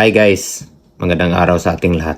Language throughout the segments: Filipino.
Hi guys, magandang araw sa ating lahat.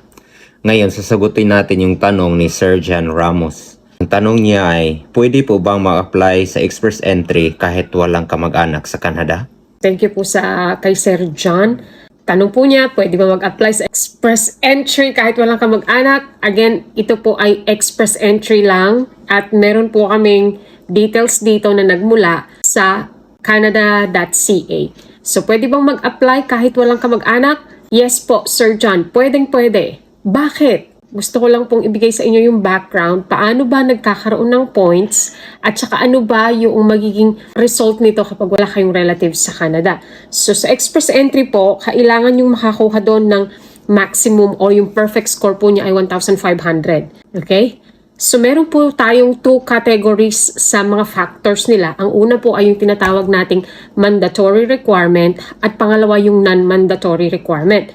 Ngayon, sasagutin natin yung tanong ni Sir Jan Ramos. Ang tanong niya ay, pwede po bang mag-apply sa express entry kahit walang kamag-anak sa Canada? Thank you po sa kay Sir John. Tanong po niya, pwede ba mag-apply sa express entry kahit walang kamag-anak? Again, ito po ay express entry lang at meron po kaming details dito na nagmula sa canada.ca. So, pwede bang mag-apply kahit walang kamag-anak? Yes po, Sir John. Pwedeng pwede. Bakit? Gusto ko lang pong ibigay sa inyo yung background, paano ba nagkakaroon ng points at saka ano ba yung magiging result nito kapag wala kayong relatives sa Canada. So sa express entry po, kailangan yung makakuha doon ng maximum or yung perfect score po niya ay 1,500. Okay? So meron po tayong two categories sa mga factors nila. Ang una po ay yung tinatawag nating mandatory requirement at pangalawa yung non-mandatory requirement.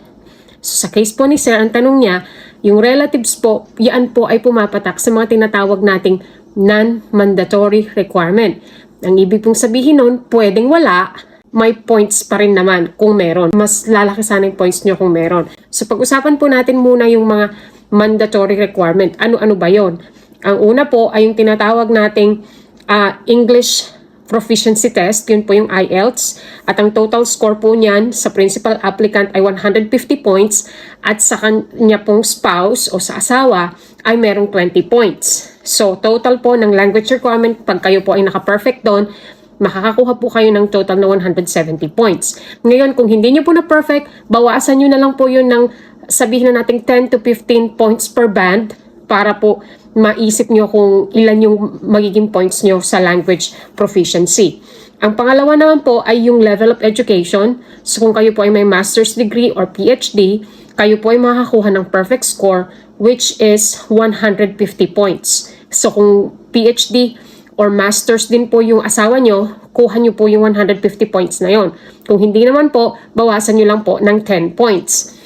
So sa case po ni Sir, ang tanong niya, yung relatives po, yan po ay pumapatak sa mga tinatawag nating non-mandatory requirement. Ang ibig pong sabihin nun, pwedeng wala, may points pa rin naman kung meron. Mas lalaki sana yung points nyo kung meron. So pag-usapan po natin muna yung mga mandatory requirement. Ano-ano ba yon? Ang una po ay yung tinatawag nating ah, English proficiency test, yun po yung IELTS. At ang total score po niyan sa principal applicant ay 150 points at sa kanya pong spouse o sa asawa ay merong 20 points. So, total po ng language requirement, pag kayo po ay naka-perfect doon, makakakuha po kayo ng total na 170 points. Ngayon, kung hindi nyo po na perfect, bawasan nyo na lang po yun ng sabihin na nating 10 to 15 points per band para po maisip nyo kung ilan yung magiging points nyo sa language proficiency. Ang pangalawa naman po ay yung level of education. So kung kayo po ay may master's degree or PhD, kayo po ay makakakuha ng perfect score which is 150 points. So kung PhD or master's din po yung asawa nyo, kuha nyo po yung 150 points na yon. Kung hindi naman po, bawasan nyo lang po ng 10 points.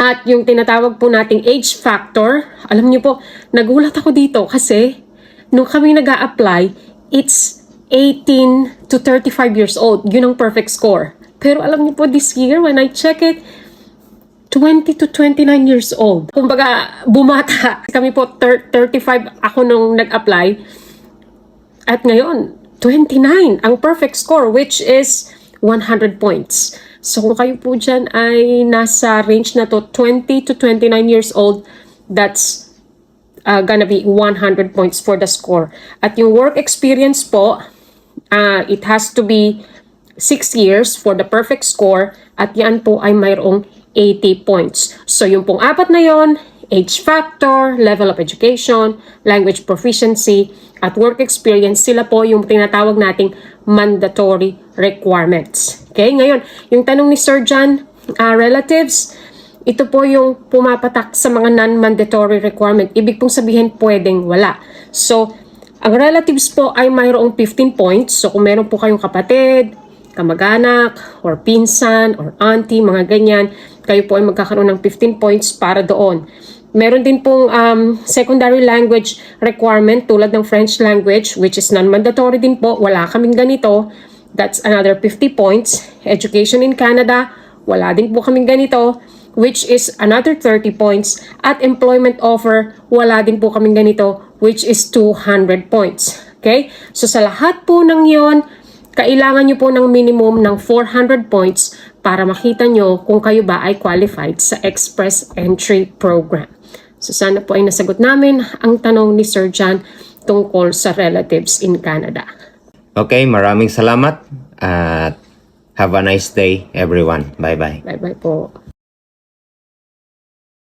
At yung tinatawag po nating age factor, alam niyo po, nagulat ako dito kasi nung kami nag apply it's 18 to 35 years old. Yun ang perfect score. Pero alam niyo po, this year, when I check it, 20 to 29 years old. Kumbaga, bumata. Kami po, thir- 35 ako nung nag-apply. At ngayon, 29 ang perfect score, which is 100 points. So kung kayo po dyan ay nasa range na to 20 to 29 years old, that's uh, gonna be 100 points for the score. At yung work experience po, uh, it has to be 6 years for the perfect score at yan po ay mayroong 80 points. So yung pong apat na yon, age factor, level of education, language proficiency, at work experience, sila po yung tinatawag nating mandatory requirements. Okay, ngayon, yung tanong ni Sir John, uh, relatives, ito po yung pumapatak sa mga non-mandatory requirement. Ibig pong sabihin, pwedeng wala. So, ang relatives po ay mayroong 15 points. So, kung meron po kayong kapatid, kamag-anak, or pinsan, or auntie, mga ganyan, kayo po ay magkakaroon ng 15 points para doon. Meron din pong um, secondary language requirement tulad ng French language which is non-mandatory din po. Wala kaming ganito. That's another 50 points. Education in Canada, wala din po kaming ganito which is another 30 points. At employment offer, wala din po kaming ganito which is 200 points. Okay? So sa lahat po ng yon, kailangan nyo po ng minimum ng 400 points para makita nyo kung kayo ba ay qualified sa Express Entry Program. So sana po ay nasagot namin ang tanong ni Sir John tungkol sa relatives in Canada. Okay, maraming salamat at have a nice day everyone. Bye-bye. Bye-bye po.